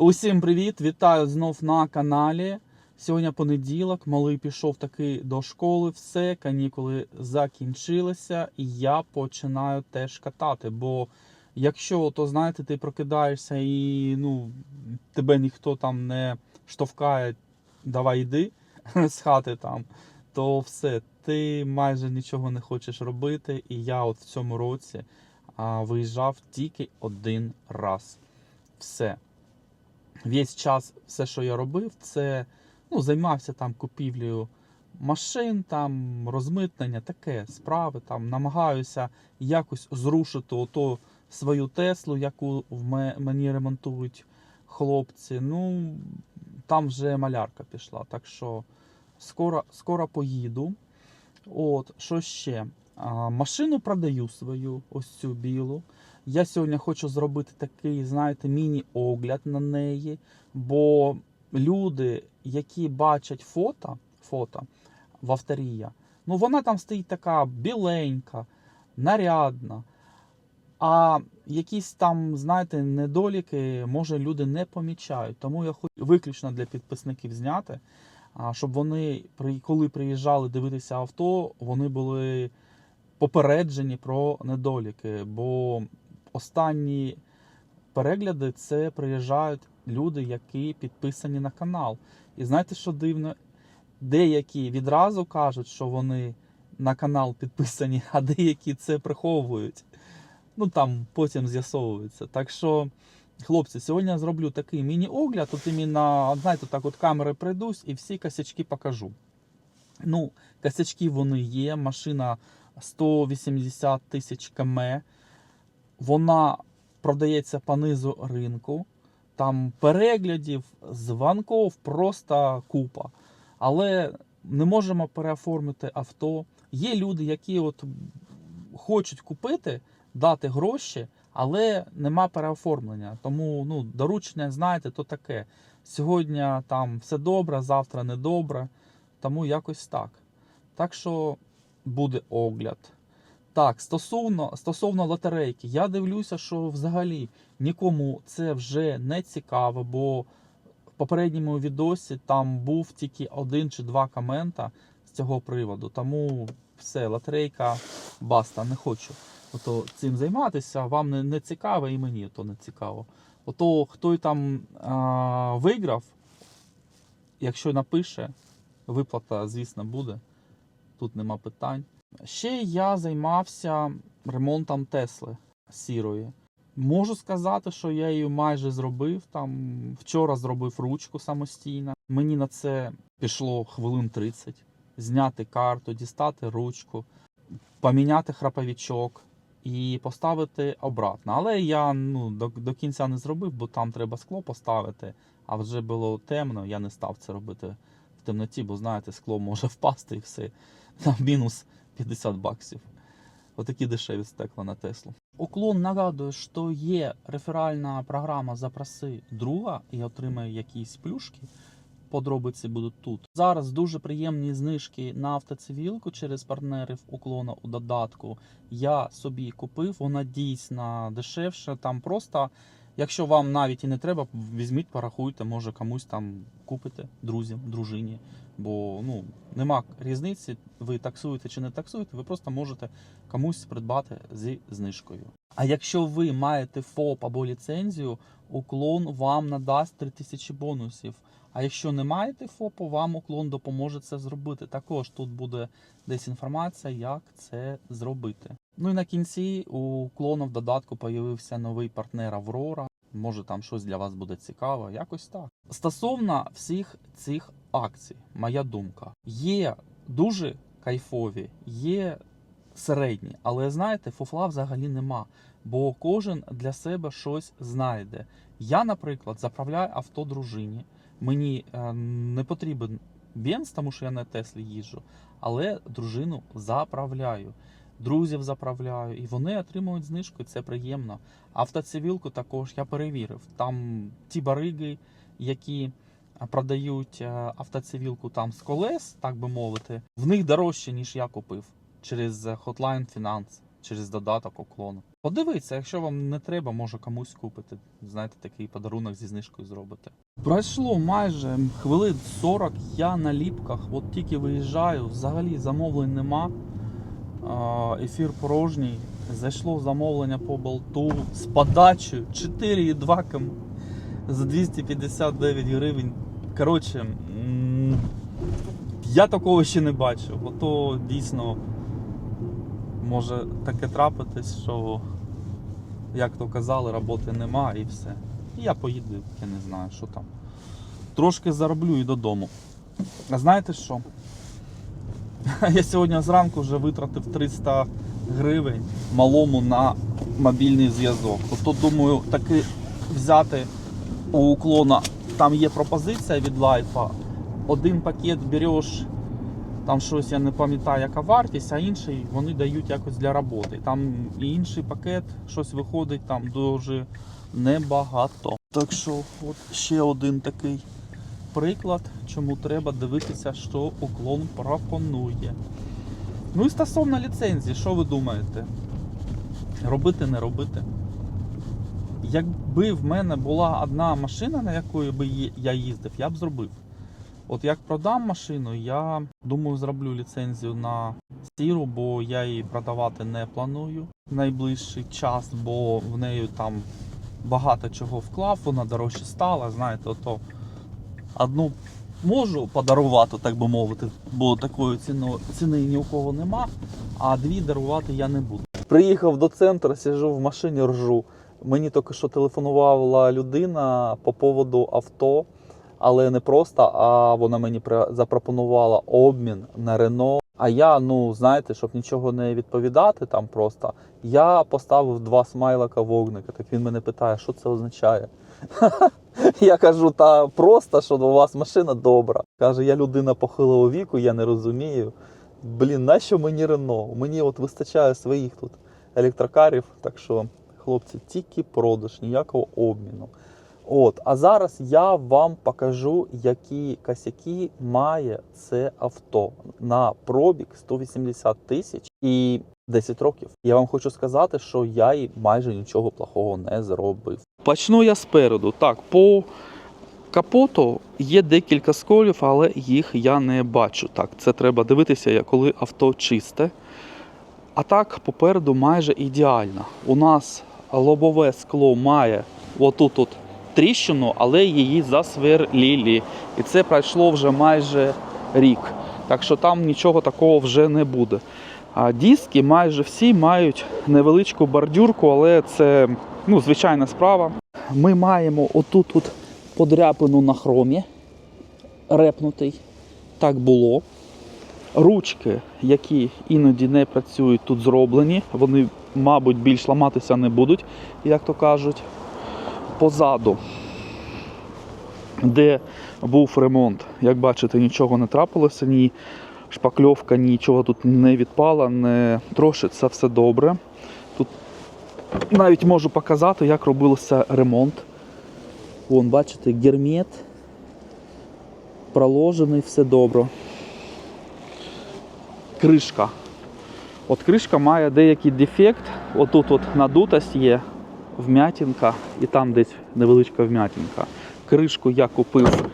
Усім привіт! Вітаю знов на каналі. Сьогодні понеділок, малий пішов таки до школи, все, канікули закінчилися, і я починаю теж катати. Бо якщо, то знаєте, ти прокидаєшся і ну, тебе ніхто там не штовхає, давай йди з хати там, то все, ти майже нічого не хочеш робити. І я от в цьому році а, виїжджав тільки один раз. Все весь час все, що я робив, це ну, займався там купівлею машин, там розмитнення, таке справи. Там намагаюся якось зрушити ото свою Теслу, яку в мені ремонтують хлопці. Ну там вже малярка пішла. Так що скоро, скоро поїду. От, що ще? А, машину продаю свою, ось цю білу. Я сьогодні хочу зробити такий, знаєте, міні-огляд на неї. Бо люди, які бачать фото, фото в авторія, ну вона там стоїть така біленька, нарядна. А якісь там, знаєте, недоліки, може, люди не помічають. Тому я хочу виключно для підписників зняти, щоб вони, коли приїжджали дивитися авто, вони були попереджені про недоліки. Бо останні перегляди це приїжджають люди, які підписані на канал. І знаєте, що дивно? Деякі відразу кажуть, що вони на канал підписані, а деякі це приховують. Ну там потім з'ясовується. Так що, хлопці, сьогодні я зроблю такий міні-огляд. Тут іменно, знаєте, так от камери прийдусь і всі косячки покажу. Ну, косячки вони є. Машина 180 тисяч км. Вона продається по низу ринку. Там переглядів, дзвонків просто купа. Але не можемо переоформити авто. Є люди, які от хочуть купити, дати гроші, але нема переоформлення. Тому ну, доручення, знаєте, то таке. Сьогодні там все добре, завтра не добре. Тому якось так. Так що буде огляд. Так, стосовно, стосовно лотерейки, я дивлюся, що взагалі нікому це вже не цікаво, бо в попередньому відосі там був тільки один чи два комента з цього приводу. Тому все, лотерейка, баста, не хочу ото цим займатися. Вам не, не цікаво і мені то не цікаво. Ото хто там а, виграв, якщо напише, виплата, звісно, буде. Тут нема питань. Ще я займався ремонтом Тесли сірої. Можу сказати, що я її майже зробив. Там вчора зробив ручку самостійно. Мені на це пішло хвилин 30. Зняти карту, дістати ручку, поміняти храповичок і поставити обратно. Але я ну, до, до кінця не зробив, бо там треба скло поставити. А вже було темно, я не став це робити в темноті, бо знаєте, скло може впасти і все. Там мінус 50 баксів. Отакі дешеві стекла на Теслу. Уклон нагадує, що є реферальна програма Запроси друга і отримає якісь плюшки. Подробиці будуть тут. Зараз дуже приємні знижки на автоцивілку через партнерів уклона у додатку. Я собі купив, вона дійсно дешевша. Там просто, якщо вам навіть і не треба, візьміть, порахуйте, може комусь там купите друзям, дружині. Бо ну нема різниці, ви таксуєте чи не таксуєте, ви просто можете комусь придбати зі знижкою. А якщо ви маєте ФОП або ліцензію, уклон вам надасть 3000 бонусів. А якщо не маєте ФОПу, вам уклон допоможе це зробити. Також тут буде десь інформація, як це зробити. Ну і на кінці у уклону в додатку появився новий партнер Аврора. Може там щось для вас буде цікаво, якось так. Стосовно всіх цих акцій, моя думка, є дуже кайфові, є середні, але знаєте, фуфла взагалі нема, бо кожен для себе щось знайде. Я, наприклад, заправляю авто дружині. Мені е, не потрібен бенз, тому що я на Теслі їжджу, але дружину заправляю. Друзів заправляю, і вони отримують знижку, і це приємно. Автоцивілку також я перевірив. Там ті бариги, які продають е, автоцивілку там з колес, так би мовити, в них дорожче, ніж я купив через е, Hotline Finance, через додаток уклону. Подивіться, якщо вам не треба, може комусь купити. Знаєте, такий подарунок зі знижкою зробите. Пройшло майже хвилин 40, я на ліпках, от тільки виїжджаю, взагалі замовлень нема. Ефір порожній. Зайшло замовлення по болту з подачею 4,2 км за 259 гривень. Коротше, я такого ще не бачив, бо то дійсно може таке трапитись, що, як то казали, роботи нема і все. Я поїду, я не знаю, що там. Трошки зароблю і додому. А знаєте що? Я сьогодні зранку вже витратив 300 гривень малому на мобільний зв'язок. Ото думаю, таки взяти у уклона. Там є пропозиція від лайфа. Один пакет береш, там щось я не пам'ятаю, яка вартість, а інший вони дають якось для роботи. Там і інший пакет, щось виходить там дуже небагато. Так що, от ще один такий приклад, чому треба дивитися, що уклон пропонує. Ну і стосовно ліцензії, що ви думаєте? Робити, не робити? Якби в мене була одна машина, на якої би я їздив, я б зробив. От як продам машину, я думаю, зроблю ліцензію на сіру, бо я її продавати не планую в найближчий час, бо в неї там багато чого вклав, вона дорожче стала. Знаєте, ото одну можу подарувати, так би мовити, бо такої ціно, ціни ні у кого нема, а дві дарувати я не буду. Приїхав до центру, сиджу в машині, ржу. Мені тільки що телефонувала людина по поводу авто, але не просто, а вона мені запропонувала обмін на Рено. А я, ну знаєте, щоб нічого не відповідати там просто, я поставив два смайлика вогника. Так він мене питає, що це означає. Я кажу, та просто, що у вас машина добра. Каже, я людина похилого віку, я не розумію. Блін, нащо мені Рено? Мені от вистачає своїх тут електрокарів. Так що, хлопці, тільки продаж, ніякого обміну. От, а зараз я вам покажу, які косяки має це авто на пробіг 180 тисяч і 10 років. Я вам хочу сказати, що я і майже нічого плохого не зробив. Почну я спереду. Так, по капоту є декілька сколів, але їх я не бачу. Так, це треба дивитися, коли авто чисте. А так, попереду майже ідеально. У нас лобове скло має отут от тріщину, але її засверлілі. І це пройшло вже майже рік. Так що там нічого такого вже не буде. А диски майже всі мають невеличку бордюрку, але це ну, звичайна справа. Ми маємо отут от подряпину на хромі, репнутий. Так було. Ручки, які іноді не працюють, тут зроблені. Вони, мабуть, більш ламатися не будуть, як то кажуть. Позаду, де був ремонт, як бачите, нічого не трапилося, ні шпакльовка, нічого тут не відпала, не трошиться все добре. Тут навіть можу показати, як робився ремонт. Вон, бачите, гермет проложений, все добре. Кришка. От кришка має деякий дефект. Отут от надутость є, вмятинка, і там десь невеличка вмятинка. Кришку я купив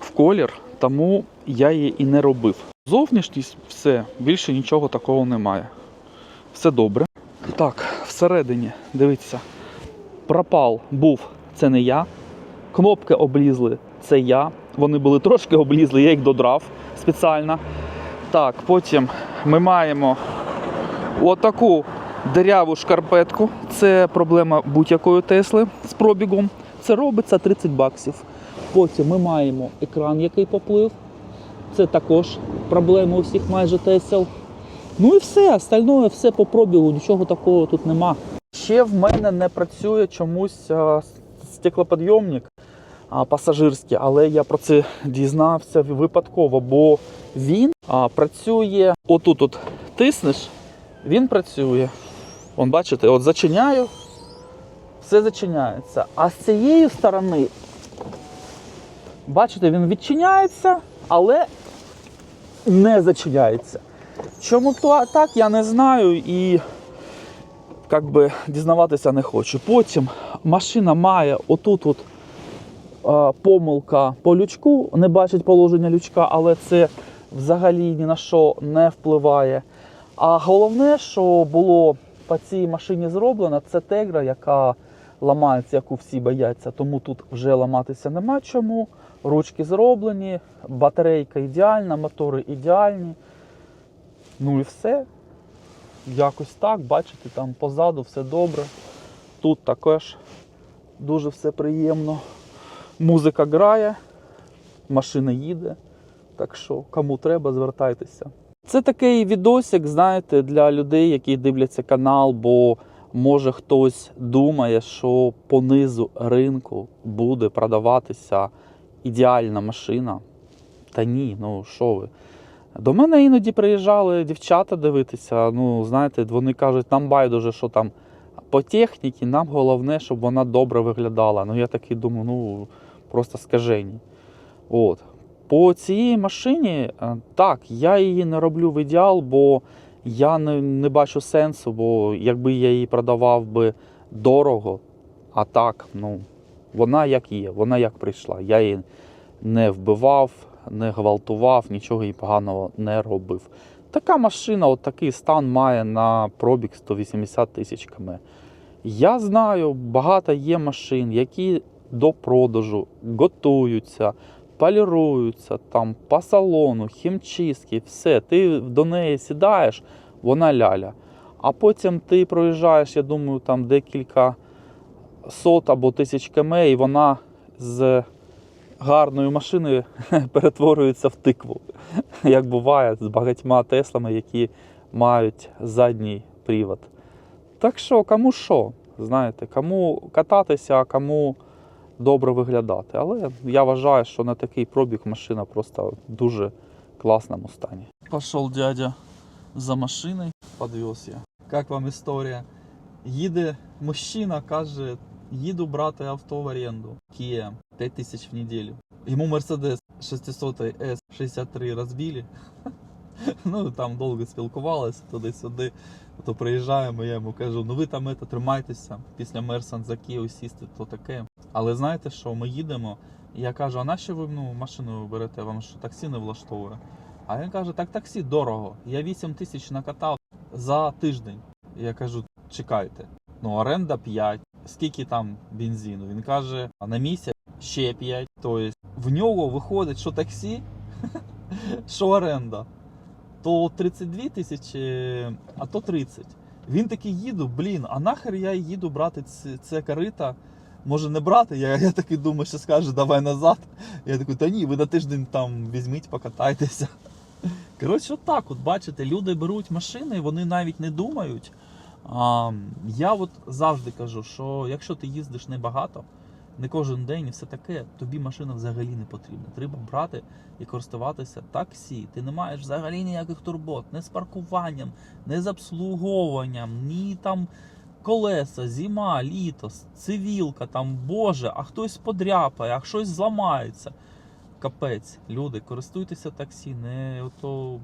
в колір, тому я її і не робив. Зовнішність все, більше нічого такого немає. Все добре. Так, всередині, дивіться, пропал був, це не я. Кнопки облізли, це я. Вони були трошки облізли, я їх додрав спеціально. Так, потім ми маємо отаку диряву шкарпетку. Це проблема будь-якої Тесли з пробігом. Це робиться 30 баксів. Потім ми маємо екран, який поплив. Це також проблема у всіх майже Тесел. Ну і все, остальное все по пробігу, нічого такого тут нема. Ще в мене не працює чомусь стеклоподйомник пасажирський, але я про це дізнався випадково, бо він працює отут от тиснеш, він працює. Вон, бачите, от зачиняю, все зачиняється. А з цієї сторони, бачите, він відчиняється, але не зачиняється. Чому то так, я не знаю. І як би дізнаватися не хочу. Потім машина має отут от е, помилка по лючку, не бачить положення лючка, але це взагалі ні на що не впливає. А головне, що було по цій машині зроблено, це тегра, яка ламається, яку всі бояться. Тому тут вже ламатися нема чому. Ручки зроблені, батарейка ідеальна, мотори ідеальні. Ну і все. Якось так, бачите, там позаду все добре. Тут також дуже все приємно. Музика грає, машина їде. Так що, кому треба, звертайтеся. Це такий відосик, знаєте, для людей, які дивляться канал, бо може хтось думає, що по низу ринку буде продаватися ідеальна машина. Та ні, ну що ви. До мене іноді приїжджали дівчата дивитися. Ну, знаєте, вони кажуть, нам байдуже, що там по техніці, нам головне, щоб вона добре виглядала. Ну я такий думаю, ну просто скажені. От. По цій машині, е, так, я її не роблю в ідеал, бо я не, не бачу сенсу, бо якби я її продавав би дорого, а так, ну, вона як є, вона як прийшла. Я її не вбивав, не гвалтував, нічого їй поганого не робив. Така машина, от такий стан має на пробіг 180 тисяч км. Я знаю, багато є машин, які до продажу готуються, поліруються там по салону, хімчистки, все. Ти до неї сідаєш, вона ляля. А потім ти проїжджаєш, я думаю, там декілька сот або тисяч км, і вона з гарною машиною перетворюється в тикву, як буває з багатьма теслами, які мають задній привод. Так що, кому що, знаєте, кому кататися, а кому добре виглядати. Але я вважаю, що на такий пробіг машина просто в дуже класному стані. Пішов дядя за машиною, підвез я. Як вам історія? Їде мужчина, каже, їду брати авто в оренду. Kia, 5 тисяч в неділю. Йому Mercedes 600 S63 розбили. Ну, там довго спілкувалися туди-сюди. То приїжджаємо, я йому кажу, ну ви там это, тримайтеся, після Мерсан за Київ сісти, то таке. Але знаєте що, ми їдемо, і я кажу, а нащо ви ну, машину берете, вам що таксі не влаштовує? А він каже, так таксі дорого. Я 8 тисяч накатав за тиждень. Я кажу, чекайте, ну оренда 5, скільки там бензину? Він каже, а на місяць ще 5. Тобто в нього виходить, що таксі, що оренда. То 32 тисячі, а то 30. Він такий їду, блін, а нахер я їду брати це, це корита? Може не брати? Я, я такий думаю, що скаже, давай назад. Я такий, та ні, ви на тиждень там візьміть, покатайтеся. Коротше, отак, от бачите, люди беруть машини, вони навіть не думають. А, я от завжди кажу, що якщо ти їздиш небагато, не кожен день і все таке, тобі машина взагалі не потрібна. Треба брати і користуватися таксі. Ти не маєш взагалі ніяких турбот, не з паркуванням, не з обслуговуванням, ні там колеса, зима, літо, цивілка, там Боже, а хтось подряпає, а щось зламається. Капець, люди, користуйтеся таксі, не ото.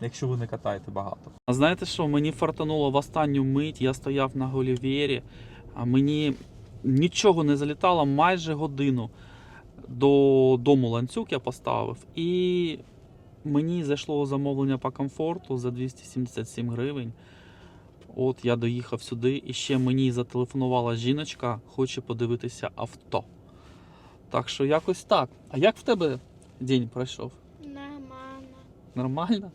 Якщо ви не катаєте багато. А знаєте що? Мені фартануло в останню мить. Я стояв на Голівєрі, а мені нічого не залітало майже годину до дому ланцюг я поставив. І мені зайшло замовлення по комфорту за 277 гривень. От я доїхав сюди, і ще мені зателефонувала жіночка, хоче подивитися авто. Так що якось так. А як в тебе день пройшов? Нормально. Нормально?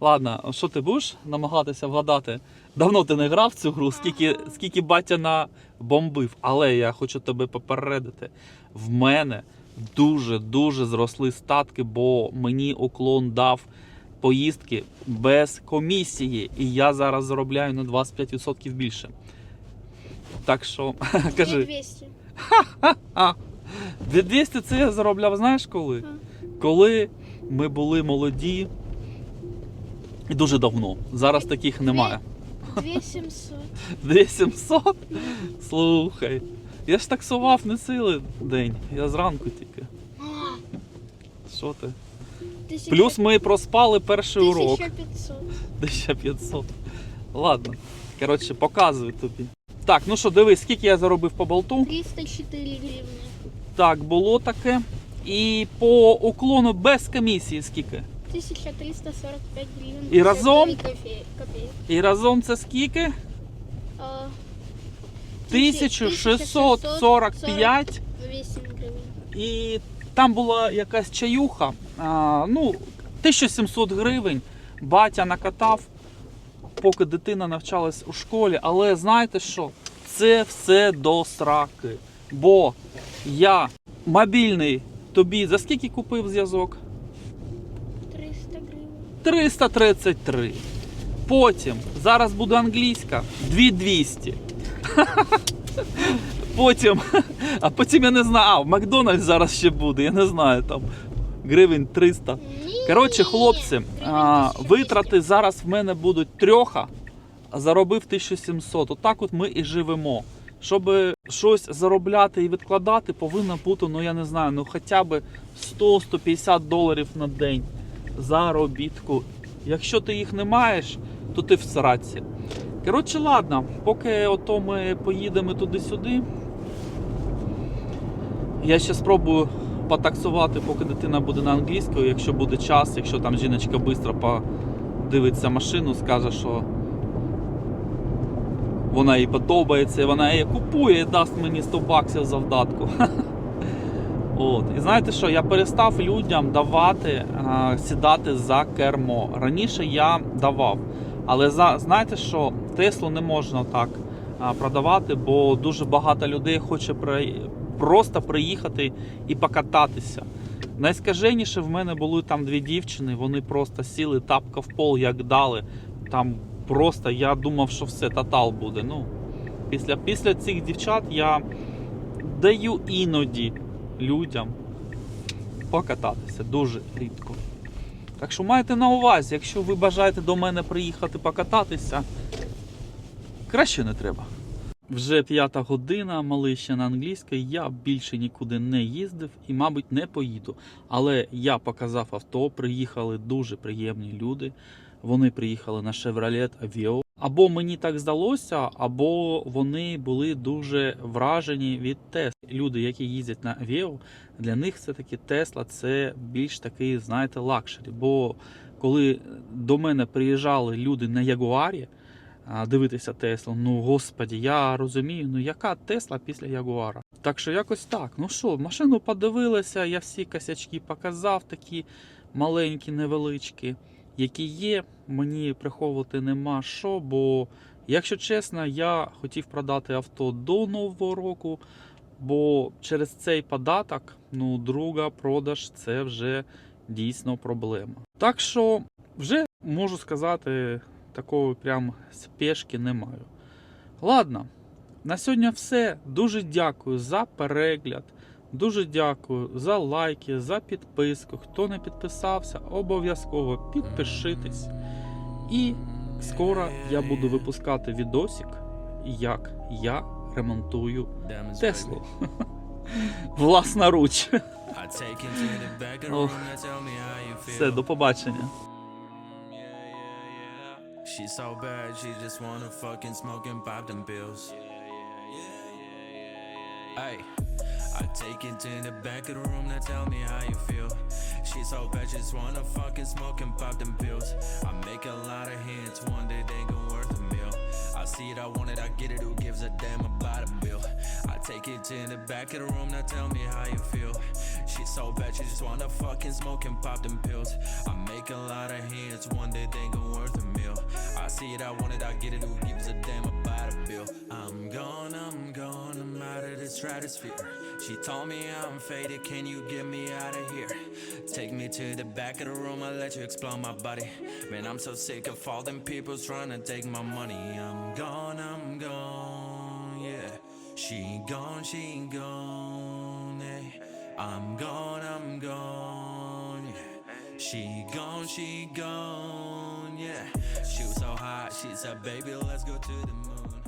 Ладно, що ти будеш намагатися вгадати? Давно ти не грав в цю гру, скільки, Ага. скільки батя на бомбив. Але я хочу тебе попередити. В мене дуже-дуже зросли статки, бо мені уклон дав поїздки без комісії. І я зараз заробляю на 25% більше. Так що, кажи, 200. а, 200 це я заробляв, знаєш коли? Коли ми були молоді і дуже давно. Зараз таких немає. 2700. 2700? Слухай. Я ж таксував не цілий день, я зранку тільки. Що ти? Тысяча- Плюс ми проспали перший урок. 1500. 1500. Ладно. Коротше, показую тобі. Так, ну що, дивись, скільки я заробив по болту. 304 гривны. Так, було таке. І по уклону без комісії скільки? 1345 гривен. И разом? 59 кофе- копеек. І разом це скільки? А, 1645. 8 гривен. І там була якась чаюха. А, ну, 1700 гривень. Батя накатав, поки дитина навчалась у школі. Але знаєте що? Це все до сраки. Бо я мобільний тобі за скільки купив зв'язок? 300 гривен. 333. Потім зараз буде англійська 2200. Потім, а потім я не знаю, а в Макдональдс зараз ще буде, я не знаю, там гривень 300. Коротше, хлопці, а, витрати зараз в мене будуть трьоха, заробив 1700. Отак от ми і живемо. Щоб щось заробляти і відкладати, повинно бути, ну я не знаю, ну хоча б 100-150 доларів на день заробітку. Якщо ти їх не маєш, то ти в сраці. Коротше, ладно, поки ото ми поїдемо туди-сюди. Я ще спробую потаксувати, поки дитина буде на англійською, якщо буде час, якщо там жіночка швидко подивиться машину, скаже, що вона їй подобається, і вона її купує і дасть мені 100 баксів за вдатку. От. І знаєте що, я перестав людям давати а, сідати за кермо. Раніше я давав. Але за, знаєте що, Теслу не можна так а, продавати, бо дуже багато людей хоче просто приїхати і покататися. Найскаженіше в мене були там дві дівчини, вони просто сіли тапка в пол, як дали. Там просто я думав, що все, тотал буде. Ну, після, після цих дівчат я даю іноді людям покататися дуже рідко. Так що майте на увазі, якщо ви бажаєте до мене приїхати покататися, краще не треба. Вже п'ята година, малий ще на англійській. Я більше нікуди не їздив і, мабуть, не поїду. Але я показав авто, приїхали дуже приємні люди. Вони приїхали на Chevrolet Aveo. Або мені так здалося, або вони були дуже вражені від Tesla. Люди, які їздять на Aveo, для них все-таки Тесла це більш такий, знаєте, лакшері. Бо коли до мене приїжджали люди на Ягуарі дивитися Теслу, ну господі, я розумію, ну яка Тесла після Ягуара. Так що якось так. Ну що, машину подивилися, я всі косячки показав, такі маленькі, невеличкі, які є. Мені приховувати нема що, бо, якщо чесно, я хотів продати авто до Нового року. Бо через цей податок, ну, друга продаж це вже дійсно проблема. Так що вже можу сказати, такої прям спешки не маю. Ладно, на сьогодні все. Дуже дякую за перегляд. Дуже дякую за лайки, за підписку. Хто не підписався, обов'язково підпишитесь. І скоро я буду випускати відосик, як я ремонтую Теслу. Власноруч. Ох, Все, до побачення. She's so bad, she just wanna fucking smoke and pop them pills. Hey, I take it to the back of the room, now tell me how you feel. She's so bad, she just wanna fucking smoke and pop them pills. I make a lot of hits, one day they gon' worth a meal. I see it, I want it, I get it, who gives a damn about a bill? I take it to the back of the room, now tell me how you feel. She's so bad, she just wanna fucking smoke and pop them pills. I make a lot of hits, one day they gon' see it, I want it, I get it, who gives a damn about a bill? I'm gone, I'm gone, I'm out of the stratosphere. She told me I'm faded, can you get me out of here? Take me to the back of the room, I'll let you explore my body. Man, I'm so sick of all them people trying to take my money. I'm gone, I'm gone, yeah. She gone, she gone, yeah. I'm gone, I'm gone, yeah. She gone, she gone, yeah. She was so hot, she said, baby, let's go to the moon.